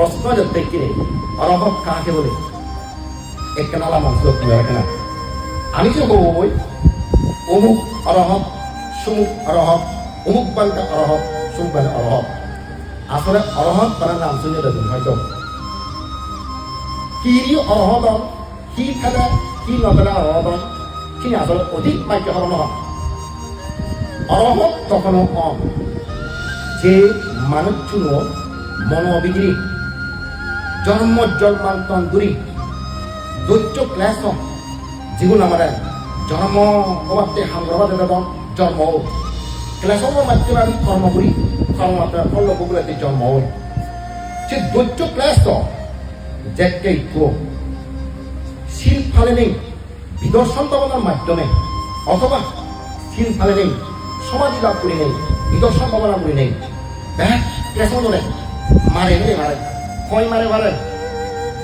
প্রশ্ন যাতে কিনে অরহক কাকে বলে? একখানা মানুষ একখানা আমি যে হই অমুক অরহক সুমুক অরহক অমুক বালকা অরহক সুমুক বালকা অরহক আসলে অরহত তার নাম শুনে দেবেন, হয়তো। কিরি অরহদন কি খেলে কি নবেলা অরহদন তিনি আসলে অধিক বাক্য হরণ অরহত তখনও কম। যে মানুষ চুনো মনোবিগিরি জন্ম জন্মান্তরী দৈত্য ক্লেশ যিগুলো আমার জন্ম হওয়াতে হামগ্রবাদ এবং জন্ম ক্লেশৰ মাধ্যমে আমি কৰ্ম কৰি কৰ্ম ফল ল'বলৈ জন্ম হ'ল যে দৈত্য ক্লেশ যেকে শিল ফালে নেই, বিদর্শন ভাবনার মাধ্যমে। অথবা শিল ফালে নেই, সমাধি লাভ করে নেই, বিদর্শন ভাবনা করে নেই। ব্যাগ ক্লেশ মারে, মেরে, মারে। মারে মারে?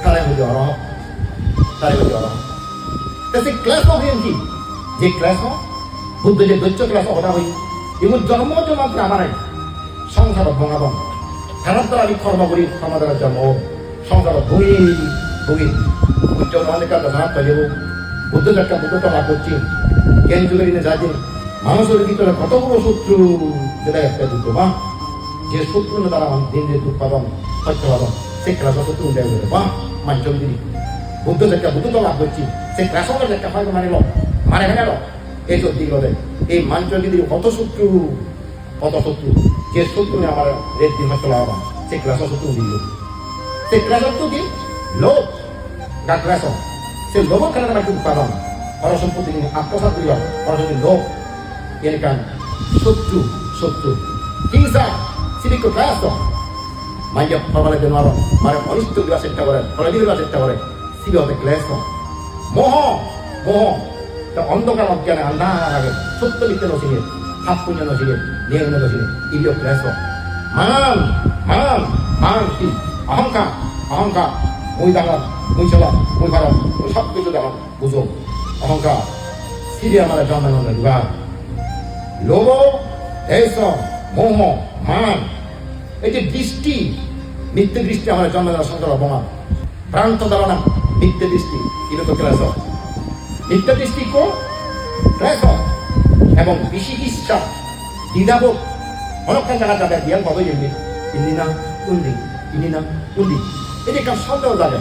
তারে হইল অরহ তারে অরহ তা সে ক্লেশ হইন যে ক্লেশ বুদ্ধ যে দৈত্য ক্লেশ হতা হই এগুলো জন্ম মাত্র আমার সংসার ভঙাব খারাপ দ্বারা আমি কর্ম করি কর্ম দ্বারা জন্ম। সংসার ভুই ভুই উচ্চ অনেক ধাপ পাই যাব বুদ্ধ একটা বুদ্ধটা লাভ করছি জ্ঞান যুগের দিনে যাচ্ছে মানুষের ভিতরে কতগুলো শত্রু যেটা একটা দুটো বা? যে শত্রু না তারা দিন দিন উৎপাদন সত্য পাদন সে ক্লাস শত্রু উঠে গেলে বা মাঞ্চল দিদি বুদ্ধ একটা বুদ্ধটা লাভ করছি সে ক্লাসকের একটা হয়তো মানিল মানে ফেলে এই সত্যি করে এই মাঞ্চল দিদি কত শত্রু কত শত্রু যে শত্রু আমার রেড দিন লাভ সে ক্লাস শত্রু দিল সে ক্লাস শত্রু কি লোভ গা ক্লাস সে লোভ কারণে আমাকে উৎপাদন পরসম্পত্তি নিয়ে আত্মসাত করিবা পরসম্পত্তি লোভ এর কারণ শত্রু শত্রু হিংসা সিলিক ক্লাস মাইয়া ফলবালে দেন মারো মানে অনিষ্ট দিবা চেষ্টা করে ফলে দিবা চেষ্টা করে সিবি হতে ক্লেশ মোহ মোহ অন্ধকার অজ্ঞানে আন্ধার আগে সত্য মিথ্যে নসিনে সাপ পুণ্য নসিনে নিয়ম নসিনে ইলিও ক্লেশ মান মান মান কি? অহংকার অহংকার। মুই ডাঙর মুই চলা মুই ভারত মুই সব কিছু ডাঙর বুঝো। অহংকার সিরি আমার জন্মানো দুবার লোভ, দেশ, মোহ, মান। এই যে দৃষ্টি মিথ্যে দৃষ্টি আমার জন্ম দেওয়ার সংসার অপমান ভ্রান্ত ধারণা, মিথ্যে দৃষ্টি এটা তো ক্লাস মিথ্যে দৃষ্টি কো? ক্লাস এবং বিচিকিৎসা দ্বিধাবোধ অনেকক্ষণ জায়গা যাবে বিয়াল পাবে যেমনি ইনি না কোন দিক ইনি না কোন দিক এই কার সন্দেহ যাবে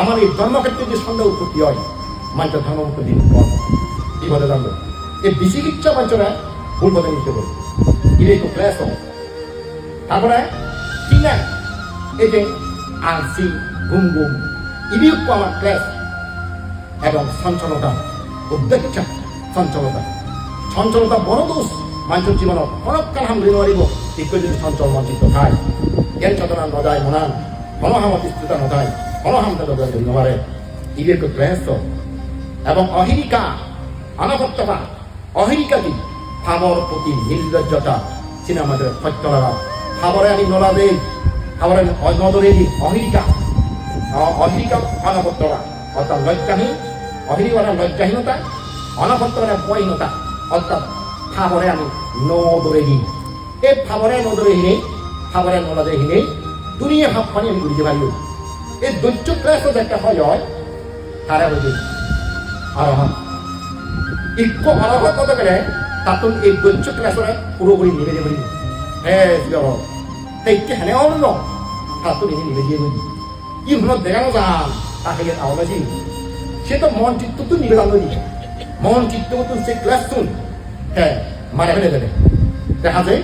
আমার এই ধর্মক্ষেত্রে যে সন্দেহ উৎপত্তি হয় মানটা ধর্মমুক্ত দিন পর। কি বলে জানবে? এই বিচিকিৎসা মাঞ্চরা ভুল পথে নিতে পারে এটা একটু ক্লাস তারপরে কিনা যে আলসি ঘুম ঘুম ইবিউক্ত আমার ক্লেশ এবং সঞ্চলতা উদ্বেগটা চঞ্চলতা চঞ্চলতা বড় দোষ মানুষের জীবনত অনেককাল হাম ঋণ ঠিক যদি চঞ্চল মঞ্চিত খায় জ্ঞান চেতনা নদায় মনান মনোহামতি স্থিতা নদায় মনোহাম নদায় নবারে ইবিউক্ত ক্লেশ এবং অহিরিকা অনবত্যতা অহিরিকা কি ভাবর প্রতি নির্লজ্জতা সিনেমাদের সত্যলারা খাবারে আমি নলা দেই নদরে দিই অহিরিকা অহিরিকা অনবত্তরা অর্থাৎ লজ্জাহীন অহিরিকা লজ্জাহীনতা অনবত্তরা পয়হীনতা অর্থাৎ খাবারে আমি নদরে দিই এই খাবারে নদরে হিনে খাবারে নলাদে হিনে দুনিয়া ভাব পানি আমি বুঝতে পারি। এই দৈত্য ক্লাস একটা হয় হয়, তারা বুঝি আরহন ইক্য অরহত কত গেলে তাতন এই দৈত্য ক্লাসরে পুরোপুরি নিবে যাবে 해 주려고 때있게 해내오는 놈 다또 이니 니베지에는 이 문어 내가 노자 다 해게 나오면서 সেটা মন চিত্ত তো নিবে দামি মন চিত্ত তো সে ক্লাসরুম হ্যাঁ মারে ফেলে দেবে দেখা যায়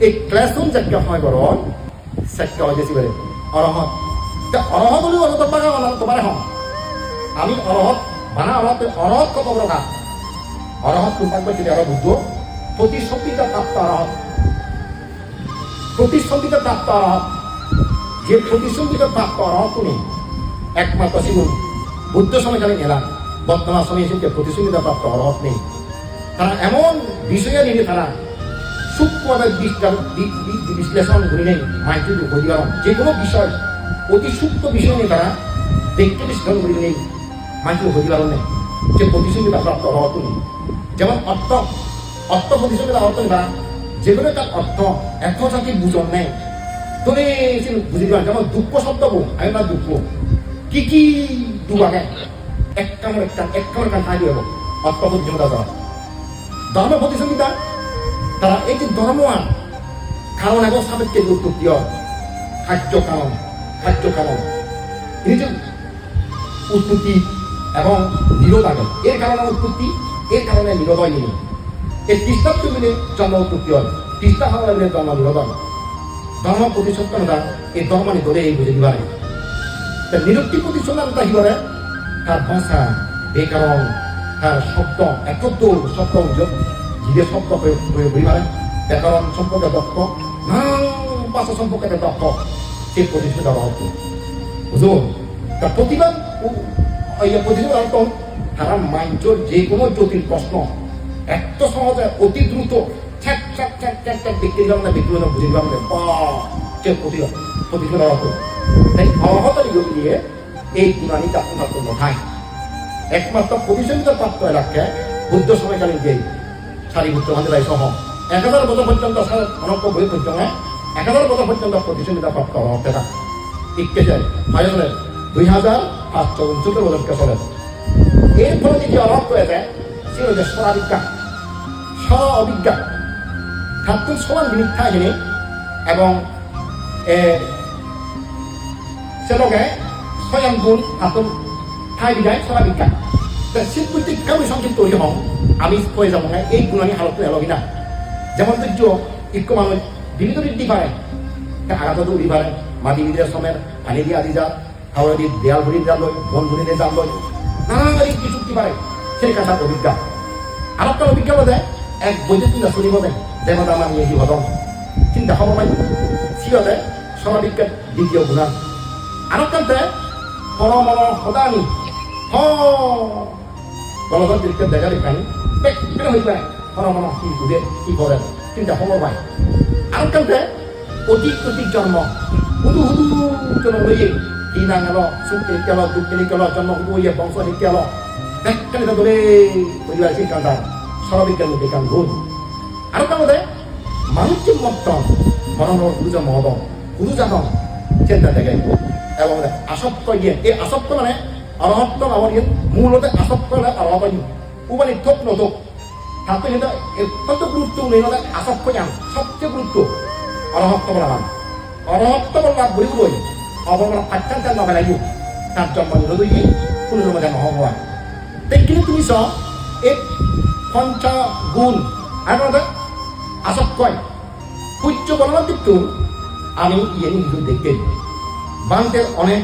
এই ক্লাসরুম যাকে হয় বড় সেটা হয় বেশি বেড়ে অরহত তা অরহত বলে অরহত পাকা অনন্ত তোমার হন আমি অরহত বানা অরহত অরহত কত বড় কাজ অরহত তোমাক যদি আরো বুদ্ধ প্রতিশক্তিটা প্রাপ্ত অরহত প্রতিসন্ধিত প্রাপ্ত অরহত যে প্রতিসন্ধিত প্রাপ্ত অরহত নেই একমাত্র ছিল বুদ্ধ সময়কালীন এলাম বর্তমান সময়ে এসে প্রতিসন্ধিত প্রাপ্ত অরহত নেই তারা এমন বিষয়ে নিয়ে তারা সূক্ষ্মভাবে বিশ্লেষণ করে নেই মাইক্রো প্রতিকারণ যে কোনো বিষয়, অতি সূক্ষ্ম বিষয় নিয়ে তারা দেখতে বিশ্লেষণ করে নেই মাইক্রো প্রতিকারণ নেই যে প্রতিসন্ধিতা প্রাপ্ত অরহত নেই যেমন অর্থ অর্থ প্রতিসন্ধিতা অর্থ নেই যেগুলো তার অর্থ, এত জাতি বুঝন নেই। sin বুঝি পান যেমন দুঃখ শব্দ বো আমি না দুঃখ কি কি দুবাগে এক কামড় একটা এক কামড় কান খাই দিব অত্যবুদ্ধ জমতা তারা ধর্ম প্রতিযোগিতা তারা এই যে ধর্ম আর কারণ এবং সাবেককে উৎপত্তি হয় খাদ্য কারণ খাদ্য কারণ এই যে উৎপত্তি এবং নিরোধ আগে এর কারণে উৎপত্তি এর কারণে নিরোধ হয় নিরোধ এই খ্রিস্টাব্দ মিলে জন্ম উৎপত্তি হয় হওয়ার মিলে জন্ম নিরোধ হয় ধর্ম এই ধর্ম নি ধরে এই বুঝে দিবারে তা নিরুক্তি প্রতিসত্তনতা হিবারে তার ভাষা, ব্যাকরণ, তার শব্দ, একত্র শব্দ জীবে শব্দ প্রয়োগ করিবারে ব্যাকরণ সম্পর্কে দক্ষ নানান ভাষা সম্পর্কে দক্ষ সে প্রতিষ্ঠিত অর্থ বুঝুন, তা প্রতিবাদ প্রতিবাদ অর্থ তারা মাঞ্চর যে কোনো জটিল প্রশ্ন এত সহজে, অতি দ্রুত ছ্যাক ছ্যাক ছ্যাক ছ্যাক ছ্যাক দেখতে গেলাম না গেলাম বুঝে প্রতিশোধ অর্থ তাই যোগ দিয়ে এই গুণানি তাত্মতাত্ম নথায় একমাত্র প্রতিযোগিতা প্রাপ্ত এলাকায় বুদ্ধ সময়কালীন যে সারিভূত আমাদের এই সহ এক হাজার বছর পর্যন্ত অনক্য বই পর্যন্ত এক হাজার বছর পর্যন্ত প্রতিযোগিতা প্রাপ্ত ইকেছে হাজারে দুই হাজার পাঁচশো উনচল্লিশ বছরকে চলে। এর ফলে যে অভাব হয়েছে সে হচ্ছে স্ব অভিজ্ঞান খাদ্যুন সমান মিথ্যা হিনে এবং সেলোকে স্বয়ং গুণ খাদ্যুন ঠাই বিদায় স্বরাবিজ্ঞান তা শিল্পীর কাউরি সংক্ষিপ্ত হইলে হম আমি কয়ে যাব না, এই গুণানি হালত এলগি না যেমন তুর্য ইক্য মানুষ বিভিন্ন বৃদ্ধি পারে আঘাত উড়ি পারে মাটি বিদের সমের পানি দিয়ে আদি যা খাওয়া দিয়ে দেয়াল ভরি যা লই, বন ভরি দিয়ে যা লই নানান গাড়ি কি পারে সেই কাছার অভিজ্ঞা। আর একটা অভিজ্ঞা বোধে এক বৈদ্যুতিক চিন্তা বোধে আমার নিয়ে কি হদম চিন্তা পাই সিওতে স্বরাবিজ্ঞান দ্বিতীয় গুণা। একটা পরমর সদানি হ গণতন্ত্রের দেখা দেখানি বেশ হইবে পরমর কি বুঝে কি করে চিন্তা খবর পাই আর একটা অতীত অতীত জন্ম। হুদু হুদু জন্ম লইয়ে হিনা গেল সুখ গেল দুঃখ গেল জন্ম হুদু বংশ হিক গেল ব্যাখ্যানিত ধরে বুঝিবার সেই কান্তা স্বরবিজ্ঞান মধ্যে কান ভুল আর কার মধ্যে মানুষের মতন মরণর গুরুজ মহদ গুরুজান চিন্তা দেখে এবং আসক্ত ইয়ে এই আসক্ত মানে অরহত্ব আমার ইয়ে মূলত আসক্ত মানে অরহত উপানি থোক নথোক তাতে কিন্তু অত্যন্ত গুরুত্ব নেই আসক্ত জান সবচেয়ে গুরুত্ব। অরহত্ব বলা অরহত্ব বলা বলিবই অবমার পাঠ্যান্ত নবে লাগিব তার জন্ম নিরোধী কোনো জন্ম নহব কিন্তু তুমি চ এই পঞ্চ গুণ আর মানে আসক্তয় সূর্য বলমান্তিত্ব আমি ইয়ে নিজে দেখতে বান্তের অনেক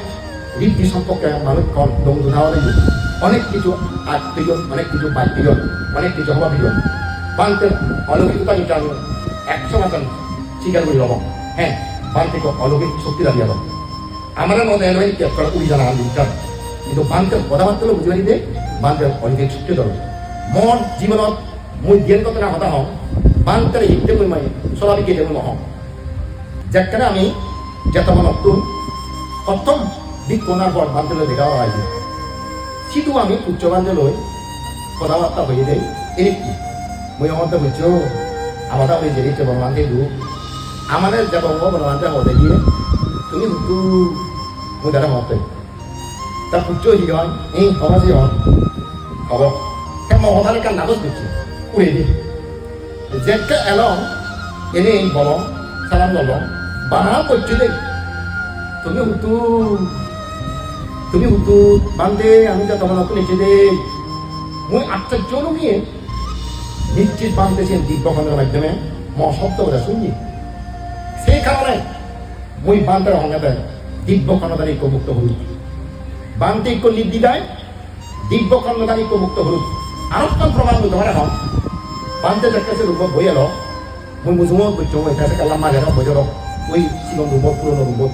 রীতি সম্পর্কে মানুষ কম দমদু ধাওয়া অনেক কিছু আত্মীয়, অনেক কিছু বাদ্যীয় অনেক কিছু হবাবীয় বান্তের অলৌকিকতা এটা আমি একশো পার্সেন্ট স্বীকার করি হব হ্যাঁ বান্তিক অলৌকিক শক্তি দাবি হব আমার মনে হয় উড়ি জানা আমি কিন্তু বান্তের কথাবার্তা বুঝি বান্তের অলৌকিক শক্তি দল মন, জীৱনত মই জ্ঞান কথা হতা হওঁ বান্তেৰে শিক্ষা মই মই চলাবি কেতিয়া মই নহওঁ। যাৰ কাৰণে আমি জেতমানতো প্ৰথম দিক কোণাৰ পৰ বান্তেলৈ দেখা আহিছে সিটো আমি উচ্চ বান্ধলৈ কথা বাৰ্তা হৈ যায়। এনে কি? মই অমতে বুঝছ আমাদের ওই যে রিচে বলমান দিয়ে আমাদের যে বঙ্গ দিয়ে হতে গিয়ে তুমি কিন্তু মই দাদা মতে তা পুচ্ছ হি হন এই সমাজে হন হ'ব। Ini jeka elong ini bolong salam bolong bahana পড়ছিলে তুমি হুতু তুমি হুতু বান্ধে, আমি যা তোমার নতুন এসে দে মুই আশ্চর্য নিশ্চিত দিব্যখণ্ডের মাধ্যমে ম শব্দ কথা শুনি। সেই কারণে মুই বান্ধের হঙ্গাতে দিব্যখণ্ডদারি মুক্ত হলু। বান্ধে ইকো নির্দিদায় দিব্যখণ্ডদারি মুক্ত হলু। আরোপণ প্রমাণ ধরে arabkan program itu mana kau pantai dekat sini rumah boya lo mau semua bercoba kita sekarang lama jarak bojorok ওই ছিল রূপক পুরনো রূপক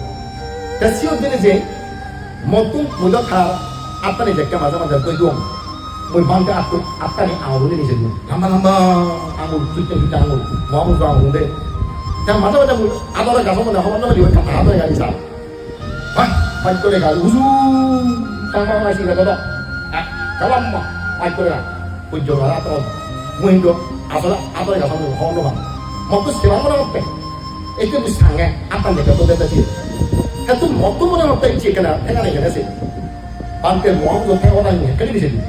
দেশীয় দিনে যে মতুন মূল্য খারাপ আপনার দেখতে মাঝে মাঝে দই দিও ওই বান্ধে আপনি আপনার আঙুলে নিজে দিন লম্বা লম্বা আঙুল চুটে চুটে আঙুল মহাপুরুষ আঙুল দে তার মাঝে মাঝে আদরে গাছ মনে হবার না দিবেন কাপড় হাতে গাড়ি চাপ হ্যাঁ পাঁচ করে গাছ উজু টাকা মাসি গাছ কালাম্মা পাঁচ করে গাছ ujoga na tɔgɔ muhindo asɔrɔ atɔ yɛrɛ sɔrɔ hɔn dɔ ma mɔtò sèwà mɔdà wọn pɛ eke mi sàngɛ ata lɛ pɛtɔ pɛtɔ tiɛ ɛtò mɔtò mɔdà wọn pɛ tiɛ kana ɛna lɛ yɛrɛ se pante mɔ awo pɛ ɔna nyɛ kɛlɛ bi se di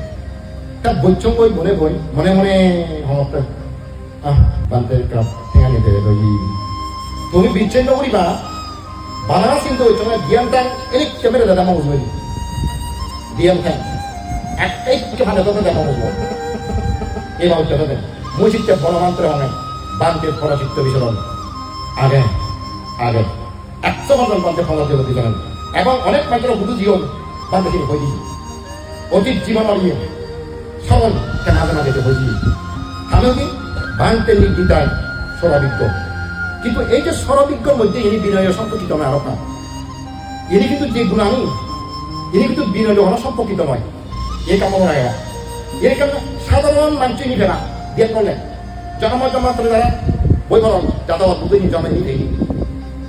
ka bo tso boye mɔnɛ boye mɔnɛ mɔnɛ hɔn pɛ ah pante ka ɛna lɛ tɛrɛ dɔ yi tomi bi tse dɔwuri ma Banarasi তো ওইটা DM ট্যাং এই camera দাদা মাউজ হয়নি DM ট্যাং একটাই ভালো কথা দেখা বলব এই দেন মুজিবকে বনমন্ত্র হবে। বান্তের পরাচিত্ত বিচরণ। আগে আগে। একশো বছর বান্তে ফলাচিত বিচরণ। এবং অনেক মাত্র বুধু জীবন বান্তে তিনি হয়ে অতীত জীবন অরিয়ে সরল মাঝে মাঝে বুঝি তাহলে কি? ভাঙতে নির্দিতায় স্বরাবিজ্ঞ কিন্তু এই যে স্বরাবিজ্ঞর মধ্যে ইনি বিনয় সম্পর্কিত নয় আরও ইনি কিন্তু যে গুণানী ইনি কিন্তু বিনয় অনসম্পর্কিত নয়। এ কামনা এর কারণে সাধারণ মানুষ নিবে না। দিয়ে করলে জন্ম জন্মান্তর বই বরং যাতায়াত বুঝে নিয়ে জমে নিতে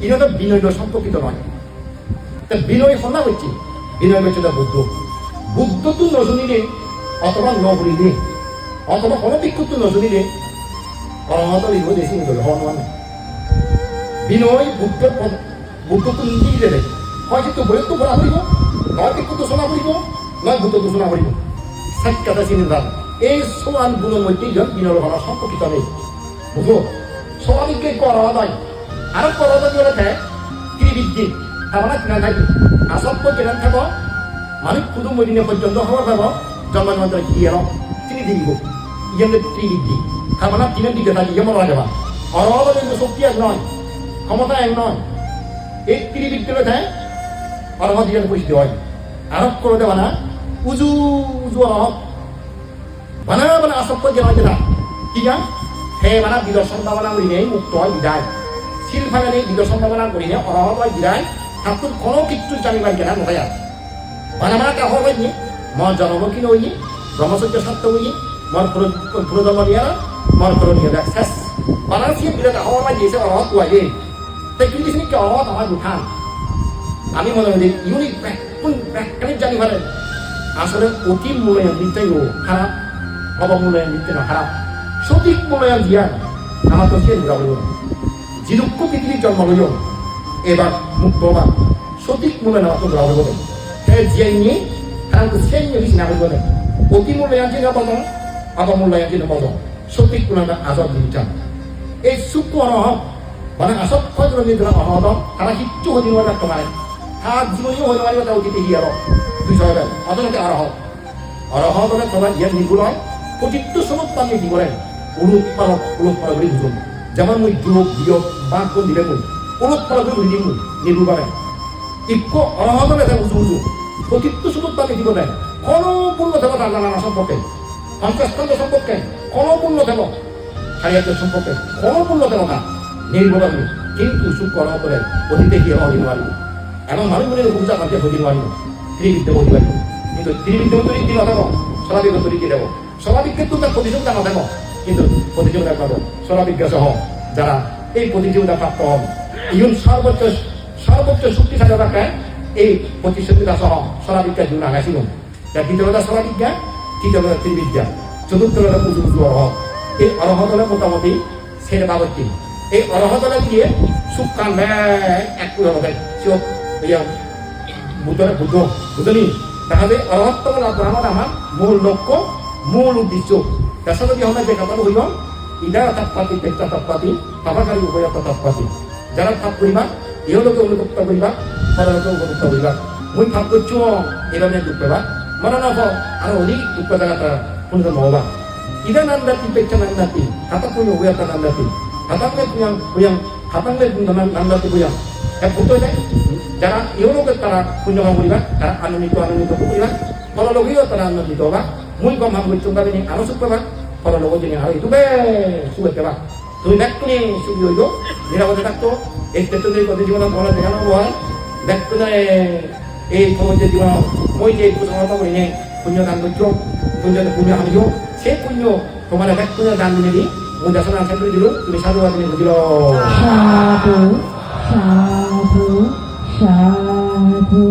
ইনি তো বিনয় সম্পর্কিত নয়। তা বিনয় সন্ধ্যা হচ্ছে, বিনয় হচ্ছে বুদ্ধ। বুদ্ধ তো নজনীরে অথবা নগরীরে অথবা অনবিক্ষুব্ধ নজনীরে অরহত লিব দেশি নিদলে হওয়া মানে বিনয় বুদ্ধ বুদ্ধ তো নিজেই দেবে হয় কিন্তু তো বলা হইব, নয় বিক্ষুব্ধ শোনা হইব, নয় বুদ্ধ তো শোনা হইব। সাক্ষাতা চিন্তা এই সমান গুণের মধ্যে বিনয় হওয়া সম্পর্কিত নেই। বুঝো? সবাইকে করা নয় আরও করা কি বলে থাকে ত্রিবিদ্যি আমরা কিনা থাকি আসক্ত কিনা থাকো মানে কুদুম মদিনে পর্যন্ত হওয়ার ভাব জন্মান্তর কি এর তিনি দিব। ইয়েন ত্রিবিদ্যি তার মানে তিনের দিকে থাকি যেমন অরহত কিন্তু শক্তি এক নয় ক্ষমতা এক নয় এই ত্রিবিদ্যি থাকে অরহত যেন পরিস্থিতি হয়। আরোপ করে দেওয়া না উজু উজু অরহত বানা বানা আসক্ত যেন যেটা কি জান হে বানা বিদর্শন ভাবনা করি মুক্ত হয়, বিদায়। শিল নেই বিদর্শন ভাবনা হয়, বিদায়। ঠাকুর কোনো কিছু জানিবার কেনা নয় আর বানামানা কা হবে নি? মর জনমুখী নই ব্রহ্মচর্য সত্য হই মর পুরোদম নিয়ে মর দেখ শেষ। বানারসি বিরাট হওয়া দিয়েছে অরহত কুয়াইয়ে তাই কিন্তু কি অরহত আমার উঠান আমি মনে করি ইউনিক কোন ব্যাখ্যানিক জানি পারে আসলে অতি মূল্যায়ন দিতেই ও খারাপ দিতে না খারাপ সঠিক দিয়া আমার তো সে ঘুরা জিরুক্ষ পৃথিবীর জন্ম হইল এবার মুক্ত হবা সঠিক মূল্যায়ন আমার তো ঘুরা হইব হে জিয়াই নিয়ে তার সেই নিয়ে না হইব অতি মূল্যায়ন চিহ্ন পাব অবমূল্যায়ন চিহ্ন পাব সঠিক মূল্যায়ন আজব দিচ্ছান এই সুখ অনহক মানে আসব খোঁজ রবীন্দ্র অহদ তারা কিচ্ছু হতে নোৱাৰে তোমাৰ তাত জীৱনীও হৈ নোৱাৰিব তেওঁ অতীতে সি আৰু দুই ছয় অতলৈকে অৰহ অৰহ মানে তোমাৰ ইয়াত নিৰ্গুণ হয়। পানী দিবলে উলুট পালক উলুট পালক বুলি যেমন মই যোগ বিয়োগ বা কোন দিলে মই। পালক বুলি দিম মই নিৰ্গুণ পালে ইকো অৰহ এটা বুজো বুজো। প্ৰতিটো চমত পানী দিব দেব তার জানা সম্পর্কে পঞ্চাশখণ্ড সম্পর্কে কোনো দেব সারিয়াতের সম্পর্কে কোনো দেব না নির্ভর কিন্তু সুখ করা অতীতে গিয়ে হওয়া নোৱাৰিব। এবং মানুষ মনে পূজা করতে হতে নোৱাৰিব। ত্রিবিদ্যে পারিব কিন্তু ত্রিবিদ্যে তৈরি কি নথাব স্বাভাবিক তৈরি কি দেব কিন্তু তার প্রতিযোগিতা নথাব কিন্তু প্রতিযোগিতা পাব স্বাভাবিক সহ যারা এই প্রতিযোগিতা প্রাপ্ত হন। ইউন সর্বোচ্চ সর্বোচ্চ শক্তিশালী রাখায় এই প্রতিযোগিতা সহ স্বাভাবিকটা জীবন আগাছিল যার দ্বিতীয়টা স্বাভাবিজ্ঞা তৃতীয়টা ত্রিবিদ্যা চতুর্থটা পুজো পুজো অরহ। এই অরহত হলে মোটামুটি ছেড়ে বাবতি এই অরহতলা দিয়ে সুখ কান্দে এক হবে। চোখ বুঝলি তাহলে অরহত্তম করা আমার মূল লক্ষ্য মূল উদ্দেশ্য তার সাথে যদি আমরা যে কথা হইল ইদা তাৎপাতি পেটা তাৎপাতি পাপাকারী উভয়ত তাৎপাতি যারা ভাব করিবা ইহলোকে অনুতপ্ত করিবা পরলোকে উপযুক্ত করিবা। মুই ভাব করছ, এভাবে দুঃখ পেবা? মনে না আরও অধিক দুঃখ জায়গাটা পুনর নহবা। ইদা নান্দাতি পেটা নান্দাতি হাতা পুণ্য উভয়ত নান্দাতি। হাতাংলে পুয়াং পুয়াং হাতাংলে নান্দাতি পুয়াং। এক বুঝতে যায়। যারা ইহলোকে তারা পুণ্যকাম করিবা তারা আনন্দিত আনন্দিত করিবা পরলোকেও তারা আনন্দিত হবা। মুই কম ভাব করছ তাদের আরও সুখ পাবা পরলোক যিনি আরও ইটু বে সুখে পাবা তুমি ব্যক্তি সুখী হইব নিরাপদে থাকতো এই ক্ষেত্রে প্রতি জীবন মনে দেখানো হয় ব্যক্তি এই প্রবন্ধ জীবন মই যে প্রসঙ্গতা করি নে পুণ্য দান করছ পুণ্য পুণ্য আনিব সেই পুণ্য তোমার ব্যক্তি দান দিনে দি মই দর্শন আশা করে দিল তুমি সাধু আদিনে বুঝিল সাধু সাধু সাধু